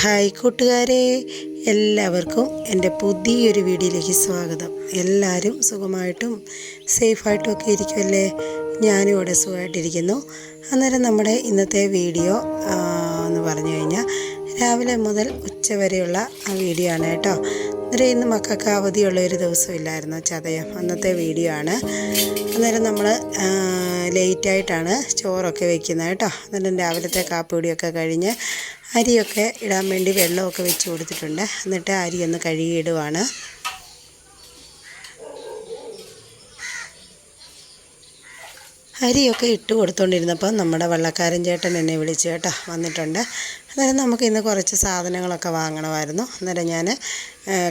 Hi കൂട്ടുകാരെ എല്ലാവർക്കും എന്റെ പുതിയൊരു വീഡിയോയിലേക്ക് സ്വാഗതം. എല്ലാവരും സുഖമായിട്ടും സേഫായിട്ടും ഒക്കെ ഇരിക്കുമല്ലേ ഞാനും ഇവിടെ സുഖമായിട്ടിരിക്കുന്നു. അന്നേരം നമ്മുടെ ഇന്നത്തെ വീഡിയോ എന്ന് പറഞ്ഞു കഴിഞ്ഞാൽ രാവിലെ മുതൽ ഉച്ച വരെയുള്ള ആ വീഡിയോ ആണ് കേട്ടോ. അന്നേരം ഇന്ന് മക്കൾക്ക് അവധിയുള്ള ഒരു ദിവസമില്ലായിരുന്നു ചതയം. അന്നത്തെ വീഡിയോ ആണ്. അന്നേരം നമ്മൾ ലേറ്റായിട്ടാണ് ചോറൊക്കെ വെക്കുന്നത് കേട്ടോ. അന്നേരം രാവിലത്തെ കാപ്പിപ്പൊടിയൊക്കെ കഴിഞ്ഞ് അരിയൊക്കെ ഇടാൻ വേണ്ടി വെള്ളമൊക്കെ വെച്ച് കൊടുത്തിട്ടുണ്ട്. എന്നിട്ട് അരി ഒന്ന് കഴുകിയിടുവാണ്. അരിയൊക്കെ ഇട്ട് കൊടുത്തുകൊണ്ടിരുന്നപ്പോൾ നമ്മുടെ വള്ളക്കാരൻ ചേട്ടൻ എന്നെ വിളിച്ചു കേട്ടോ വന്നിട്ടുണ്ട്. അന്നേരം നമുക്ക് ഇന്ന് കുറച്ച് സാധനങ്ങളൊക്കെ വാങ്ങണമായിരുന്നു. അന്നേരം ഞാൻ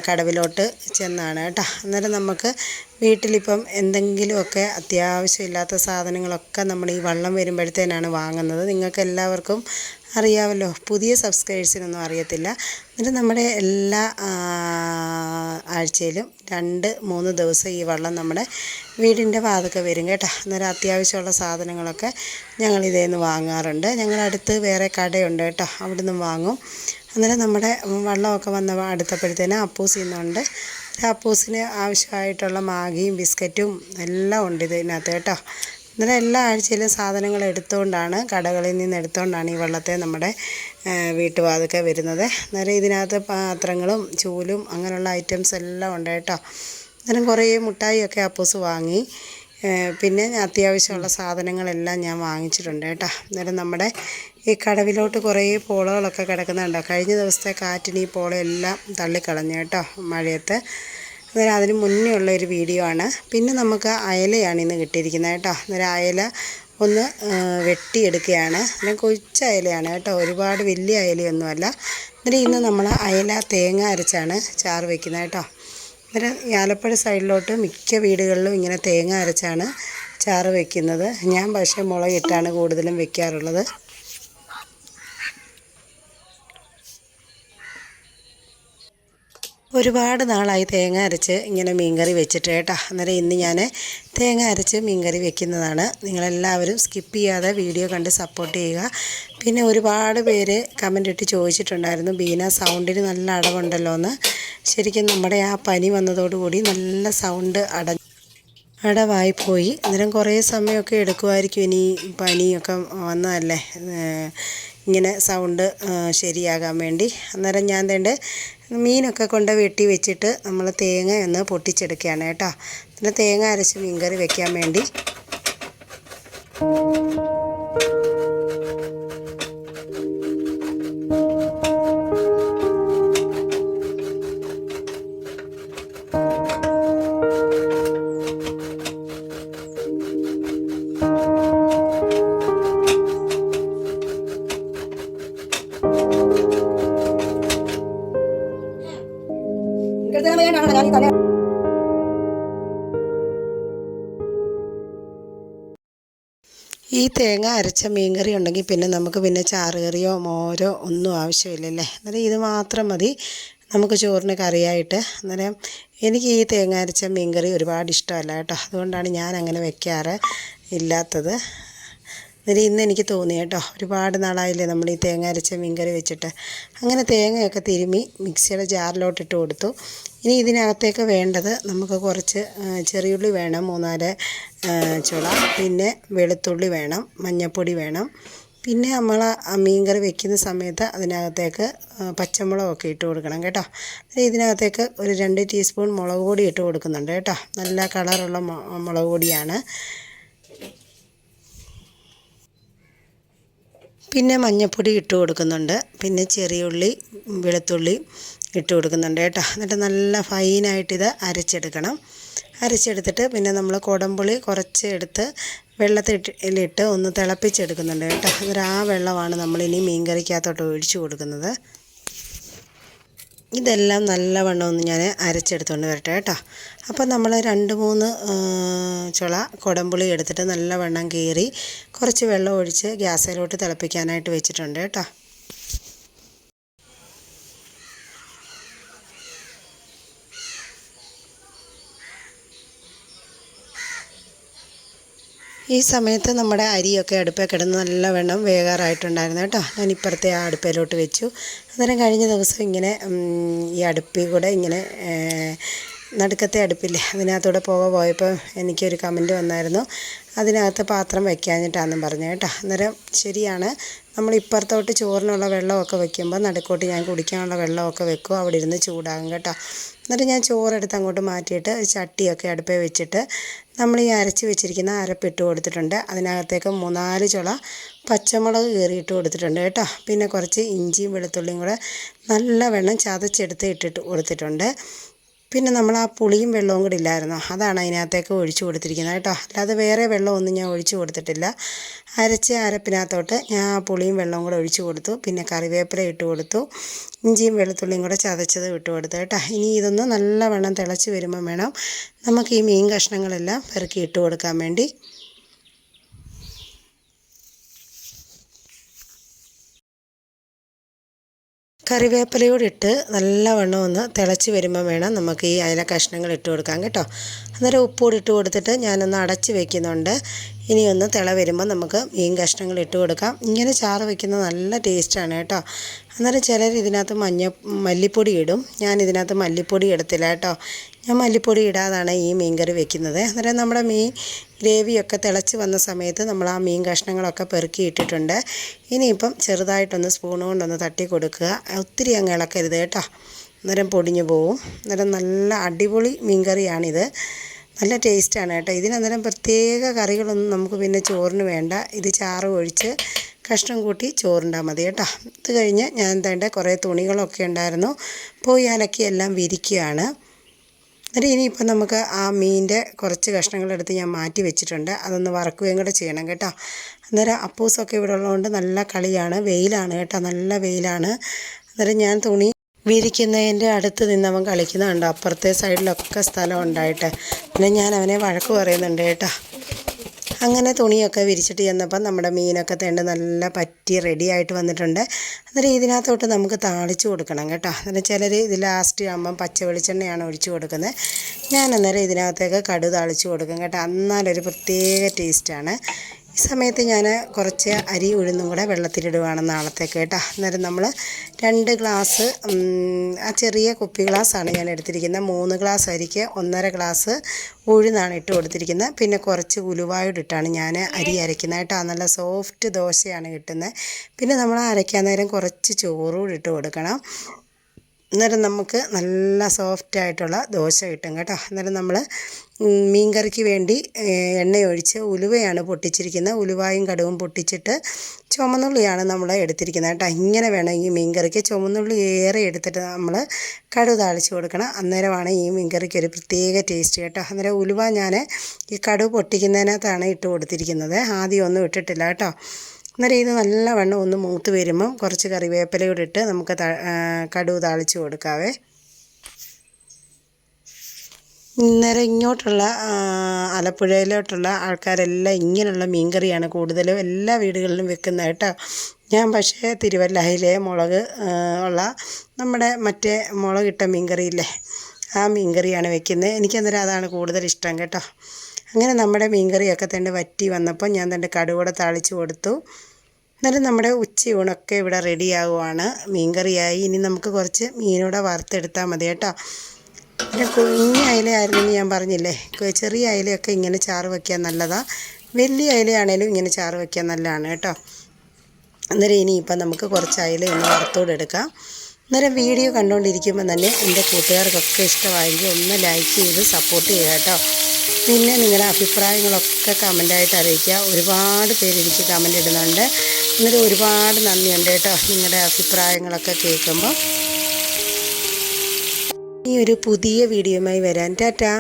കടവിലോട്ട് ചെന്നാണ് കേട്ടോ. അന്നേരം നമുക്ക് വീട്ടിലിപ്പം എന്തെങ്കിലുമൊക്കെ അത്യാവശ്യമില്ലാത്ത സാധനങ്ങളൊക്കെ നമ്മൾ ഈ വള്ളം വരുമ്പോഴത്തേനാണ് വാങ്ങുന്നത്. നിങ്ങൾക്ക് എല്ലാവർക്കും അറിയാമല്ലോ പുതിയ സബ്സ്ക്രൈബേഴ്സിനൊന്നും അറിയത്തില്ല. എന്നിട്ട് നമ്മുടെ എല്ലാ ആഴ്ചയിലും രണ്ട് മൂന്ന് ദിവസം ഈ വള്ളം നമ്മുടെ വീടിന്റെ വാതൊക്കെ വരും കേട്ടോ. അന്നേരം അത്യാവശ്യമുള്ള സാധനങ്ങളൊക്കെ ഇതേ വാങ്ങാറുണ്ട്. ഞങ്ങളടുത്ത് വേറെ കടയുണ്ട് കേട്ടോ. അവിടുന്ന് വാങ്ങും. അന്നേരം നമ്മുടെ വള്ളമൊക്കെ വന്ന അടുത്തപ്പോഴത്തേന് അപ്പൂസ് ഇന്നുണ്ട്. അപ്പൂസിന് ആവശ്യമായിട്ടുള്ള മാഗിയും ബിസ്ക്കറ്റും എല്ലാം ഉണ്ട് ഇതിനകത്ത് കേട്ടോ. അന്നേരം എല്ലാ ആഴ്ചയിലും സാധനങ്ങൾ എടുത്തുകൊണ്ടാണ് കടകളിൽ നിന്ന് എടുത്തുകൊണ്ടാണ് ഈ വെള്ളത്തെ നമ്മുടെ വീട്ടുവാതൊക്കെ വരുന്നത്. അന്നേരം ഇതിനകത്ത് പാത്രങ്ങളും ചൂലും അങ്ങനെയുള്ള ഐറ്റംസ് എല്ലാം ഉണ്ട് കേട്ടോ. അന്നേരം കുറേ മുട്ടായിയൊക്കെ അപ്പൂസ് വാങ്ങി. പിന്നെ അത്യാവശ്യമുള്ള സാധനങ്ങളെല്ലാം ഞാൻ വാങ്ങിച്ചിട്ടുണ്ട് കേട്ടോ. അന്നേരം നമ്മുടെ ഈ കടവിലോട്ട് കുറേ പോളകളൊക്കെ കിടക്കുന്നുണ്ടോ? കഴിഞ്ഞ ദിവസത്തെ കാറ്റിന് ഈ പോളയെല്ലാം തള്ളിക്കളഞ്ഞു കേട്ടോ മഴയത്ത്. അന്നേരം അതിന് മുന്നേ ഉള്ള ഒരു വീഡിയോ ആണ്. പിന്നെ നമുക്ക് അയലയാണ് ഇന്ന് കിട്ടിയിരിക്കുന്നത് കേട്ടോ. അന്നേരം അയല ഒന്ന് വെട്ടിയെടുക്കുകയാണ്. അന്നേരം കൊച്ച അയലയാണ് കേട്ടോ. ഒരുപാട് വലിയ അയലയൊന്നുമല്ല. അന്നേരം ഇന്ന് നമ്മൾ അയല തേങ്ങ അരച്ചാണ് ചാറ് വയ്ക്കുന്നത് കേട്ടോ. അന്നേരം ആലപ്പുഴ സൈഡിലോട്ട് മിക്ക വീടുകളിലും ഇങ്ങനെ തേങ്ങ അരച്ചാണ് ചാറ് വയ്ക്കുന്നത് ഞാൻ പക്ഷേ മുളകിട്ടാണ് കൂടുതലും വെക്കാറുള്ളത്. ഒരുപാട് നാളായി തേങ്ങ അരച്ച് ഇങ്ങനെ മീൻകറി വെച്ചിട്ട് കേട്ടോ. അന്നേരം ഇന്ന് ഞാൻ തേങ്ങ അരച്ച് മീൻകറി വെക്കുന്നതാണ്. നിങ്ങളെല്ലാവരും സ്കിപ്പ് ചെയ്യാതെ വീഡിയോ കണ്ട് സപ്പോർട്ട് ചെയ്യുക. പിന്നെ ഒരുപാട് പേര് കമന്റ് ഇട്ട് ചോദിച്ചിട്ടുണ്ടായിരുന്നു ബീന സൗണ്ടിന് നല്ല അടവുണ്ടല്ലോ എന്ന് ശരിക്കും നമ്മുടെ ആ പനി വന്നതോടുകൂടി നല്ല സൗണ്ട് അട അടവായി പോയി. അന്നേരം കുറേ സമയമൊക്കെ എടുക്കുമായിരിക്കും ഇനി പനിയൊക്കെ വന്നതല്ലേ. ഇങ്ങനെ സൗണ്ട് ശരിയാകാൻ വേണ്ടി. അന്നേരം ഞാൻ തേണ്ട മീനൊക്കെ കൊണ്ട് വെട്ടി വെച്ചിട്ട് നമ്മൾ തേങ്ങ ഒന്ന് പൊട്ടിച്ചെടുക്കുകയാണ് കേട്ടോ. പിന്നെ തേങ്ങ അരച്ച് മീൻകറി വെക്കാൻ വേണ്ടി. ഈ തേങ്ങ അരച്ച മീൻകറി ഉണ്ടെങ്കിൽ പിന്നെ നമുക്ക് പിന്നെ ചാറുകറിയോ മോരോ ഒന്നും ആവശ്യമില്ലല്ലേ? അന്നേരം ഇത് മാത്രം മതി. നമുക്ക് ചോറിന് കറിയായിട്ട്. അന്നേരം എനിക്ക് ഈ തേങ്ങ അരച്ച മീൻകറി ഒരുപാട് ഇഷ്ടമല്ല കേട്ടോ. അതുകൊണ്ടാണ് ഞാൻ അങ്ങനെ വെക്കാറ് ഇല്ലാത്തത്. അന്നേരം ഇന്ന് എനിക്ക് തോന്നി കേട്ടോ. ഒരുപാട് നാളായില്ലേ നമ്മൾ ഈ തേങ്ങ അരച്ച മീൻകറി വെച്ചിട്ട്. അങ്ങനെ തേങ്ങയൊക്കെ തിരുമ്മി മിക്സിയുടെ ജാറിലോട്ട് ഇട്ട് കൊടുത്തു. ഇനി ഇതിനകത്തേക്ക് വേണ്ടത് നമുക്ക് കുറച്ച് ചെറിയുള്ളി വേണം മൂന്നാൽ ചുള പിന്നെ വെളുത്തുള്ളി വേണം മഞ്ഞൾപ്പൊടി വേണം. പിന്നെ നമ്മൾ മീൻകറി വെക്കുന്ന സമയത്ത് അതിനകത്തേക്ക് പച്ചമുളകൊക്കെ ഇട്ട് കൊടുക്കണം കേട്ടോ. ഇതിനകത്തേക്ക് ഒരു രണ്ട് ടീസ്പൂൺ മുളക് പൊടി ഇട്ട് കൊടുക്കുന്നുണ്ട് കേട്ടോ. നല്ല കളറുള്ള മുളക് പൊടിയാണ്. പിന്നെ മഞ്ഞൾപ്പൊടി ഇട്ട് കൊടുക്കുന്നുണ്ട്. പിന്നെ ചെറിയ ഉള്ളി വെളുത്തുള്ളി ഇട്ട് കൊടുക്കുന്നുണ്ട് കേട്ടോ. എന്നിട്ട് നല്ല ഫൈനായിട്ടിത് അരച്ചെടുക്കണം. അരച്ചെടുത്തിട്ട് പിന്നെ നമ്മൾ കുടംപുളി കുറച്ച് എടുത്ത് വെള്ളത്തിലിട്ട് ഒന്ന് തിളപ്പിച്ചെടുക്കുന്നുണ്ട് കേട്ടോ. അന്നേരം ആ വെള്ളമാണ് നമ്മളിനി മീൻകറിക്കകത്തോട്ട് ഒഴിച്ചു കൊടുക്കുന്നത്. ഇതെല്ലാം നല്ലവണ്ണം ഒന്ന് ഞാൻ അരച്ചെടുത്തുകൊണ്ട് വരട്ടെ കേട്ടോ. അപ്പോൾ നമ്മൾ രണ്ട് മൂന്ന് ചുള കുടംപുളി എടുത്തിട്ട് നല്ലവണ്ണം കീറി കുറച്ച് വെള്ളം ഒഴിച്ച് ഗ്യാസിലോട്ട് തിളപ്പിക്കാനായിട്ട് വെച്ചിട്ടുണ്ട് കേട്ടോ. ഈ സമയത്ത് നമ്മുടെ അരിയൊക്കെ അടുപ്പിൽ കിടന്ന് നല്ലവണ്ണം വേകാറായിട്ടുണ്ടായിരുന്നു കേട്ടോ. ഞാൻ ഇപ്പുറത്തെ ആ അടുപ്പിലോട്ട് വെച്ചു. അന്നേരം കഴിഞ്ഞ ദിവസം ഇങ്ങനെ ഈ അടുപ്പിൽ കൂടെ ഇങ്ങനെ നടുക്കത്തെ അടുപ്പില്ലേ അതിനകത്തൂടെ പോകാൻ പോയപ്പോൾ എനിക്കൊരു കമന്റ് വന്നായിരുന്നു. അതിനകത്ത് പാത്രം വെക്കാഞ്ഞിട്ടാണെന്നും പറഞ്ഞു കേട്ടോ. അന്നേരം ശരിയാണ് നമ്മൾ ഇപ്പുറത്തോട്ട് ചോറിനുള്ള വെള്ളമൊക്കെ വെക്കുമ്പോൾ നടുക്കോട്ട് ഞാൻ കുടിക്കാനുള്ള വെള്ളമൊക്കെ വെക്കും അവിടെ ഇരുന്ന് ചൂടാകും കേട്ടോ. എന്നിട്ട് ഞാൻ ചോറെടുത്ത് അങ്ങോട്ട് മാറ്റിയിട്ട് ചട്ടിയൊക്കെ അടുപ്പേ വെച്ചിട്ട് നമ്മൾ ഈ അരച്ച് വെച്ചിരിക്കുന്ന അരപ്പിട്ട് കൊടുത്തിട്ടുണ്ട്. അതിനകത്തേക്ക് മൂന്നാൽ ചുള പച്ചമുളക് കീറിയിട്ട് കൊടുത്തിട്ടുണ്ട് കേട്ടോ. പിന്നെ കുറച്ച് ഇഞ്ചിയും വെളുത്തുള്ളിയും കൂടെ നല്ല വെള്ളം ചതച്ചെടുത്ത് ഇട്ടിട്ട് കൊടുത്തിട്ടുണ്ട്. പിന്നെ നമ്മൾ ആ പുളിയും വെള്ളവും കൂടി ഇല്ലായിരുന്നോ? അതാണ് അതിനകത്തേക്ക് ഒഴിച്ചു കൊടുത്തിരിക്കുന്നത് കേട്ടോ. അല്ലാതെ വേറെ വെള്ളമൊന്നും ഞാൻ ഒഴിച്ചു കൊടുത്തിട്ടില്ല. അരച്ച അരപ്പിനകത്തോട്ട് ഞാൻ ആ പുളിയും വെള്ളവും കൂടെ ഒഴിച്ചു കൊടുത്തു. പിന്നെ കറിവേപ്പില ഇട്ട് കൊടുത്തു. ഇഞ്ചിയും വെളുത്തുള്ളിയും കൂടെ ചതച്ചത് ഇട്ട് കൊടുത്തു കേട്ടോ. ഇനി ഇതൊന്ന് നല്ലവണ്ണം തിളച്ച് വരുമ്പം വേണം നമുക്ക് ഈ മീൻ കഷ്ണങ്ങളെല്ലാം പെറുക്കി ഇട്ട് കൊടുക്കാൻ വേണ്ടി. കറിവേപ്പിലയോട് ഇട്ട് നല്ലവണ്ണം ഒന്ന് തിളച്ച് വരുമ്പോൾ വേണം നമുക്ക് ഈ അയല കഷ്ണങ്ങൾ ഇട്ട് കൊടുക്കാൻ കേട്ടോ. അന്നേരം ഉപ്പൂടി ഇട്ട് കൊടുത്തിട്ട് ഞാനൊന്ന് അടച്ച് വെക്കുന്നുണ്ട്. ഇനി ഒന്ന് തിള വരുമ്പോൾ നമുക്ക് മീൻ കഷ്ണങ്ങൾ ഇട്ട് കൊടുക്കാം. ഇങ്ങനെ ചാറ് വെക്കുന്നത് നല്ല ടേസ്റ്റാണ് കേട്ടോ. അന്നേരം ചിലർ ഇതിനകത്ത് മഞ്ഞ മല്ലിപ്പൊടി ഇടും. ഞാൻ ഇതിനകത്ത് മല്ലിപ്പൊടി ഇടത്തില്ല കേട്ടോ. ഞാൻ മല്ലിപ്പൊടി ഇടാതാണ് ഈ മീൻ കറി വെക്കുന്നത്. അന്നേരം നമ്മുടെ മീൻ ഗ്രേവിയൊക്കെ തിളച്ച് വന്ന സമയത്ത് നമ്മൾ ആ മീൻ കഷ്ണങ്ങളൊക്കെ പെറുക്കി ഇട്ടിട്ടുണ്ട്. ഇനിയിപ്പം ചെറുതായിട്ടൊന്ന് സ്പൂൺ കൊണ്ടൊന്ന് തട്ടി കൊടുക്കുക. ഒത്തിരി അങ്ങ് ഇളക്കരുത് കേട്ടോ. അന്നേരം പൊടിഞ്ഞു പോവും. അന്നേരം നല്ല അടിപൊളി മീൻകറിയാണിത്. നല്ല ടേസ്റ്റാണ് കേട്ടോ. ഇതിനന്നേരം പ്രത്യേക കറികളൊന്നും നമുക്ക് പിന്നെ ചോറിന് വേണ്ട. ഇത് ചാറ് ഒഴിച്ച് കഷ്ണം കൂട്ടി ചോറുണ്ടാൽ മതി കേട്ടോ. ഇത് കഴിഞ്ഞ് ഞാൻ തേണ്ട കുറേ തുണികളൊക്കെ ഉണ്ടായിരുന്നു. പോയി അലക്കി എല്ലാം വിരിക്കുകയാണ്. എന്നിട്ട് ഇനിയിപ്പോൾ നമുക്ക് ആ മീനിന്റെ കുറച്ച് കഷ്ണങ്ങളെടുത്ത് ഞാൻ മാറ്റി വെച്ചിട്ടുണ്ട്. അതൊന്ന് വറക്കുകയും കൂടെ ചെയ്യണം കേട്ടോ. അന്നേരം അപ്പൂസൊക്കെ ഇവിടെ ഉള്ളതുകൊണ്ട് നല്ല കളിയാണ്. വെയിലാണ് കേട്ടോ. നല്ല വെയിലാണ്. അന്നേരം ഞാൻ തുണി വിരിക്കുന്നതിന്റെ അടുത്ത് നിന്ന് അവൻ കളിക്കുന്നുണ്ട്. അപ്പുറത്തെ സൈഡിലൊക്കെ സ്ഥലം ഉണ്ടായിട്ട്. പിന്നെ ഞാൻ അവനെ വഴക്ക് പറയുന്നുണ്ട് കേട്ടോ. അങ്ങനെ തുണിയൊക്കെ വിരിച്ചിട്ട് ചെന്നപ്പം നമ്മുടെ മീനൊക്കെ തേണ്ട് നല്ല പറ്റി റെഡിയായിട്ട് വന്നിട്ടുണ്ട്. അന്നേരം ഇതിനകത്തോട്ട് നമുക്ക് താളിച്ച് കൊടുക്കണം കേട്ടോ. അന്നേരം ചിലർ ഇത് ലാസ്റ്റ് ആകുമ്പം പച്ച വെളിച്ചെണ്ണയാണ് ഒഴിച്ചു കൊടുക്കുന്നത്. ഞാൻ അന്നേരം ഇതിനകത്തേക്ക് കടു താളിച്ച് കൊടുക്കും കേട്ടോ. എന്നാലൊരു പ്രത്യേക ടേസ്റ്റാണ് ഈ സമയത്ത് ഞാൻ കുറച്ച് അരി ഉഴുന്നും കൂടെ വെള്ളത്തിലിടുവാണ് നാളത്തേക്ക് കേട്ടോ. അന്നേരം നമ്മൾ രണ്ട് ഗ്ലാസ് ആ ചെറിയ കുപ്പി ഗ്ലാസ്സാണ് ഞാൻ എടുത്തിരിക്കുന്നത്. മൂന്ന് ഗ്ലാസ് അരിക്ക് ഒന്നര ഗ്ലാസ് ഉഴുന്നാണ് ഇട്ട് കൊടുത്തിരിക്കുന്നത്. പിന്നെ കുറച്ച് ഉലുവായോടിട്ടാണ് ഞാൻ അരി അരയ്ക്കുന്നത് കേട്ടോ. നല്ല സോഫ്റ്റ് ദോശയാണ് കിട്ടുന്നത്. പിന്നെ നമ്മൾ അരയ്ക്കാൻ നേരം കുറച്ച് ചോറും ഇട്ട് കൊടുക്കണം. അന്നേരം നമുക്ക് നല്ല സോഫ്റ്റ് ആയിട്ടുള്ള ദോശ കിട്ടും കേട്ടോ. അന്നേരം നമ്മൾ മീൻകറിക്ക് വേണ്ടി എണ്ണയൊഴിച്ച് ഉലുവയാണ് പൊട്ടിച്ചിരിക്കുന്നത്. ഉലുവായും കടുവും പൊട്ടിച്ചിട്ട് ചുമന്നുള്ളിയാണ് നമ്മൾ എടുത്തിരിക്കുന്നത് കേട്ടോ. ഇങ്ങനെ വേണമെങ്കിൽ മീൻകറിക്ക്. മീൻ കറിക്ക് ചുമന്നുള്ളി ഏറെ എടുത്തിട്ട് നമ്മൾ കടുവ് താളിച്ച് കൊടുക്കണം. അന്നേരമാണ് ഈ മീൻകറിക്ക് ഒരു പ്രത്യേക ടേസ്റ്റ് കേട്ടോ. അന്നേരം ഉലുവ ഞാൻ ഈ കടുവ് പൊട്ടിക്കുന്നതിനകത്താണ് ഇട്ട് കൊടുത്തിരിക്കുന്നത്. ആദ്യം ഒന്നും ഇട്ടിട്ടില്ല കേട്ടോ. അന്നേരം ഇത് നല്ലവണ്ണം ഒന്ന് മൂത്ത് വരുമ്പം കുറച്ച് കറിവേപ്പിലയൂടെ ഇട്ട് നമുക്ക് കടുവ് താളിച്ച് കൊടുക്കാവേ. ഇന്നേരം ഇങ്ങോട്ടുള്ള ആലപ്പുഴയിലോട്ടുള്ള ആൾക്കാരെല്ലാം ഇങ്ങനെയുള്ള മീൻകറിയാണ് കൂടുതലും എല്ലാ വീടുകളിലും വെക്കുന്നത് കേട്ടോ. ഞാൻ പക്ഷേ തിരുവല്ലയിലെ മുളക് ഉള്ള നമ്മുടെ മറ്റേ മുളകിട്ട മീൻകറിയില്ലേ ആ മീൻകറിയാണ് വെക്കുന്നത്. എനിക്കന്നേരം അതാണ് കൂടുതൽ ഇഷ്ടം കേട്ടോ. അങ്ങനെ നമ്മുടെ മീൻകറിയൊക്കെ തന്നെ വറ്റി വന്നപ്പോൾ ഞാൻ തന്നെ കടുകൂടെ താളിച്ച് കൊടുത്തു. എന്നാലും നമ്മുടെ ഉച്ചയൂണൊക്കെ ഇവിടെ റെഡിയാകുവാണ് മീൻകറിയായി ഇനി നമുക്ക് കുറച്ച് മീനൂടെ വറുത്തെടുത്താൽ മതി കേട്ടോ. പിന്നെ കുഞ്ഞ അയിലയായിരുന്നെന്ന് ഞാൻ പറഞ്ഞില്ലേ? ചെറിയ അയിലയൊക്കെ ഇങ്ങനെ ചാറ് വയ്ക്കാൻ നല്ലതാണ് വലിയ അയിലയാണേലും ഇങ്ങനെ ചാറ് വയ്ക്കാൻ നല്ലതാണ് കേട്ടോ. അന്നേരം ഇനിയിപ്പം നമുക്ക് കുറച്ച് അയില ഒന്ന് വറുത്തോടെ എടുക്കാം. അന്നേരം വീഡിയോ കണ്ടുകൊണ്ടിരിക്കുമ്പോൾ തന്നെ എന്റെ കൂട്ടുകാർക്കൊക്കെ ഇഷ്ടമായെങ്കിൽ ഒന്ന് ലൈക്ക് ചെയ്ത് സപ്പോർട്ട് ചെയ്യുക കേട്ടോ. പിന്നെ നിങ്ങളുടെ അഭിപ്രായങ്ങളൊക്കെ കമന്റായിട്ട് അറിയിക്കുക. ഒരുപാട് പേര് എനിക്ക് കമന്റ് ഇടുന്നുണ്ട്. എന്നിട്ട് ഒരുപാട് നന്ദിയുണ്ട് കേട്ടോ നിങ്ങളുടെ അഭിപ്രായങ്ങളൊക്കെ കേൾക്കുമ്പോൾ. ഈ ഒരു പുതിയ വീഡിയോയുമായി വരാൻ ടാറ്റാ.